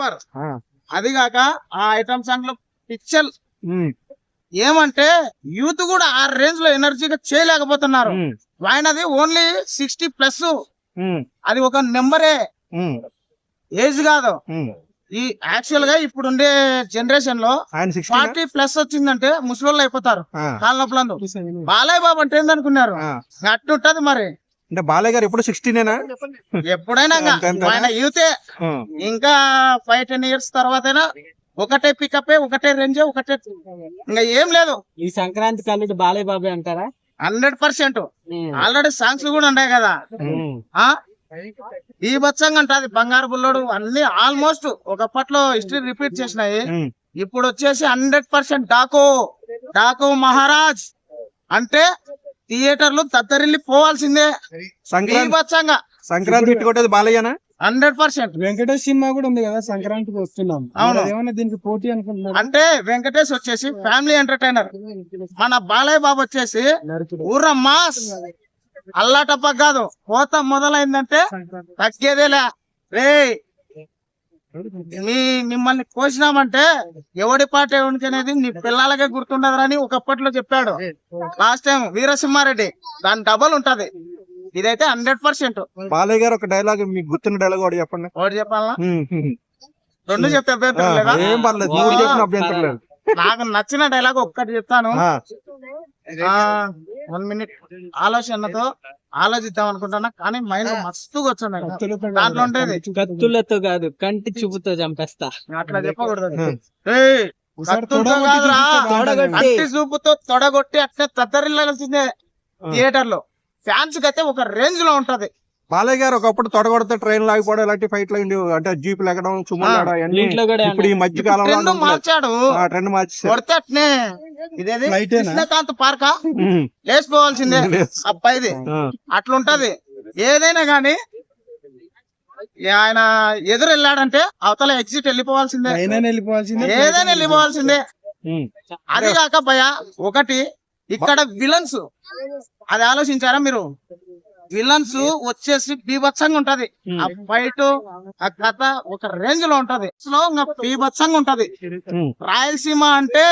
Super. అది కాక ఆ ఐటమ్ సాంగ్లో పిక్చర్ ఏమంటే యూత్ కూడా ఆ రేంజ్లో ఎనర్జీగా చేయలేకపోతున్నారు. ఆయనది ఓన్లీ సిక్స్టీ ప్లస్. అది ఒక నెంబరే. ఏజ్ కాదు. ఈ యాక్చువల్గా ఇప్పుడు ఉండే జనరేషన్లో ఫార్టీ ప్లస్ వచ్చిందంటే ముసలోళ్ళు అయిపోతారు. కాళ్ళ నొప్పులందు. బాలయ్య బాబు అంటే ఏందనుకున్నారు? అట్టుంటది మరి. అంటే బాలయ్య గారు ఎప్పుడు సిక్స్టీనేనా? ఎప్పుడైనా? ఆయన యూతే. ఇంకా ఫైవ్ టెన్ ఇయర్స్ తర్వాతైనా ఒకటే పికప్ ఒకటే రేంజ్ ఒకటే ఇంకా ఏం లేదు. ఈ సంక్రాంతి కల్లుడు బాలయ్య బాబాయ్ అంటారా? Hundred percent. ఆల్రెడీ సాంగ్స్ కూడా ఉన్నాయి కదా. ఆ? ఈ బచ్చంగా అంటది బంగారు బుల్లోడు అన్ని ఆల్మోస్ట్ ఒకప్పట్లో హిస్టరీ రిపీట్ చేసినాయి. ఇప్పుడు వచ్చేసి హండ్రెడ్ పర్సెంట్ డాకో డాకో మహారాజ్. అంటే థియేటర్లు తత్తరిల్లి పోవాల్సిందే. సంక్రాంతి బచ్చంగా. సంక్రాంతి ఇట్టు కొట్టేది బాలయ్యనా? Hundred percent. వెంకటేష్ సినిమా కూడా ఉంది కదా సంక్రాంతికి వస్తున్నాం. అవును. మరి ఏమన్నా దీనికి పోటీ అనుకుంటున్నారు? అంటే వెంకటేష్ వచ్చేసి ఫ్యామిలీ ఎంటర్టైనర్. మన బాలయ్య బాబు వచ్చేసి ఊర్ర మాస్. అల్లాటప్ప కాదు కోత మొదలైందంటే తగ్గేదేలే. రే మిమ్మల్ని కోసినామంటే ఎవడి పాట ఎవరికి అనేది నీ పిల్లలకే గుర్తుండదురని ఒకప్పట్లో చెప్పాడు. లాస్ట్ టైం వీరసింహారెడ్డి దాని డబల్ ఉంటది. ఇదైతే హండ్రెడ్ పర్సెంట్. బాలయ్య గారు ఒక డైలాగ్ మీకు గుర్తున్న డైలాగ్ కూడా చెప్పండి. ఒకటి చెప్పాలా. రెండు చెప్తే అభ్యంతరం లేదా? ఏం పర్లేదు మూడు చెప్పిన అభ్యంతరం లేదు. నాకు నచ్చిన డైలాగ్ ఒక్కటి చెప్తాను. ఆ, వన్ మినిట్ ఆలోచనతో ఆలోచిద్దాం అనుకుంటున్నా కానీ మైండ్ మస్తుగా వచ్చింది దాంట్లో ఉండేది కత్తులతో కాదు కంటి చూపుతో చంపేస్తా. అట్లా చెప్పకూడదు. కంటి చూపుతో తొడగొట్టి అట్లే తత్తరిల్లాల్సిందే థియేటర్లో ఫ్యాన్స్కి అయితే ఒక రేంజ్లో ఉంటది. బాలయ్య గారు ఒకప్పుడు తొడగొడితే ట్రైన్ లాగిపోవడం ఇలాంటి ఫైట్లు ఉండేవి అంటే జీప్ కూడా ఇప్పుడు ఈ మధ్య కాలంలో మార్చాడు. ట్రెండ్ అట్నే ఇదేది? కృష్ణకాంత్ పార్కా? లేచిపోవాల్సిందే. అబ్బాయిది అట్లుంటది. ఏదైనా గాని ఆయన ఎదురు వెళ్ళాడంటే అవతల ఎగ్జిట్ వెళ్ళిపోవాల్సిందే. వెళ్ళిపోవాల్సిందే. ఏదైనా వెళ్ళిపోవాల్సిందే. అది కాక భయ ఒకటి ఇక్కడ విలన్స్ అది ఆలోచించారా మీరు? విలన్స్ వచ్చేసి బీభత్సంగా ఉంటది. ఆ ఫైట్ ఆ కథ ఒక రేంజ్లో ఉంటది. ఇంకా బీభత్సంగా ఉంటది. రాయలసీమ అంటే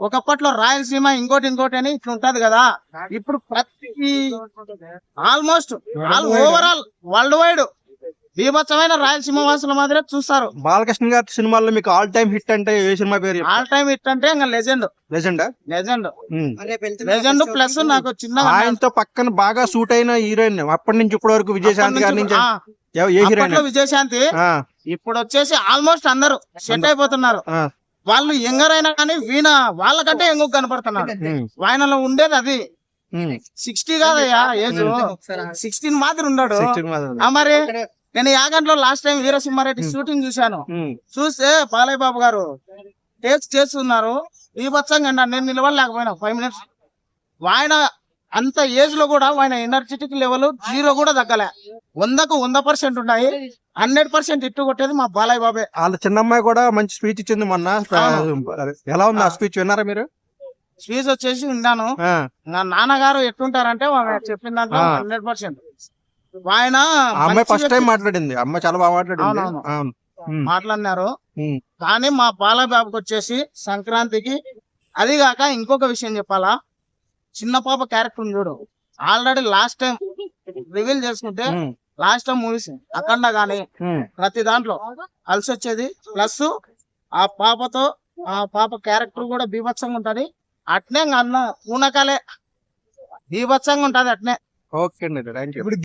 ఒకప్పట్లో రాయలసీమ ఇంకోటి ఇంకోటి అని ఇట్లా ఉంటది కదా. ఇప్పుడు ప్రతి almost all overall world wide బీభత్సమైన రాయలసీమ వాసుల మాదిరే చూస్తారు. బాలకృష్ణ గారి సినిమాల్లో మీకు ఆల్ టైమ్ హిట్ అంటే ఏ సినిమా పేరు ఆల్ టైమ్ హిట్ అంటే ఇంకా లెజెండ్ లెజెండా లెజెండ్ లెజెండ్ ప్లస్ నాకు చిన్న ఆయనతో పక్కన బాగా సూట్ అయిన హీరోయిన్ అప్పటి నుంచి ఇప్పటి వరకు విజయశాంతి గారి నుంచి ఏ హీరోయిన్ విజయశాంతి ఇప్పుడు వచ్చేసి ఆల్మోస్ట్ అందరూ సెట్ అయిపోతున్నారు. వాళ్ళు యంగర్ అయినా కానీ వీణ వాళ్ళకంటే ఎంగు కనపడుతున్నారు. ఆయనలో ఉండేది అది. సిక్స్టీ కాదయ్యా ఏజ్? సిక్స్టీన్ మాత్రం ఉన్నాడు. మరి? నేను యాగంట్లో లాస్ట్ టైం వీరసింహారెడ్డి షూటింగ్ చూశాను. చూస్తే బాలయ్య బాబు గారు టేక్స్ చేస్తున్నారు. ఈ బచ్చంగా నేను నిలవలేకపోయినా ఫైవ్ మినిట్స్ ఆయన అంత ఏజ్లో కూడా ఆయన ఎనర్జెటిక్ లెవెల్ జీరో కూడా తగ్గలే. వందకు వంద పర్సెంట్ ఉన్నాయి. హండ్రెడ్ పర్సెంట్ ఇట్టు కొట్టేది మా బాలయ్య బాబే. వాళ్ళ చిన్న అమ్మాయి కూడా మంచి స్పీచ్ ఇచ్చింది మొన్న. ఎలా ఉంది ఆ స్పీచ్ విన్నారా మీరు? స్పీచ్ వచ్చేసి విన్నాను. నా నాన్నగారు ఎట్టుంటారంటే చెప్పిన దాంట్లో. హండ్రెడ్ పర్సెంట్ ఆయన అమ్మాయి ఫస్ట్ టైం. మాట్లాడింది. అమ్మాయి చాలా బాగా మాట్లాడింది. మాట్లాడినారు. కానీ మా బాలయ్య బాబుకి వచ్చేసి సంక్రాంతికి అది కాక ఇంకొక విషయం చెప్పాలా? చిన్న పాప క్యారెక్టర్ ఉంది చూడు. ఆల్రెడీ లాస్ట్ టైం రివీల్ చేసుకుంటే లాస్ట్ టైం మూవీస్ అఖండ గానీ. ప్రతి దాంట్లో కలిసి వచ్చేది. ప్లస్ ఆ పాపతో ఆ పాప క్యారెక్టర్ కూడా బీభత్సంగా ఉంటది. అట్నే అన్న పూనకాలే బీభత్సంగా ఉంటది అట్నే. ఓకే అండి థ్యాంక్ యూ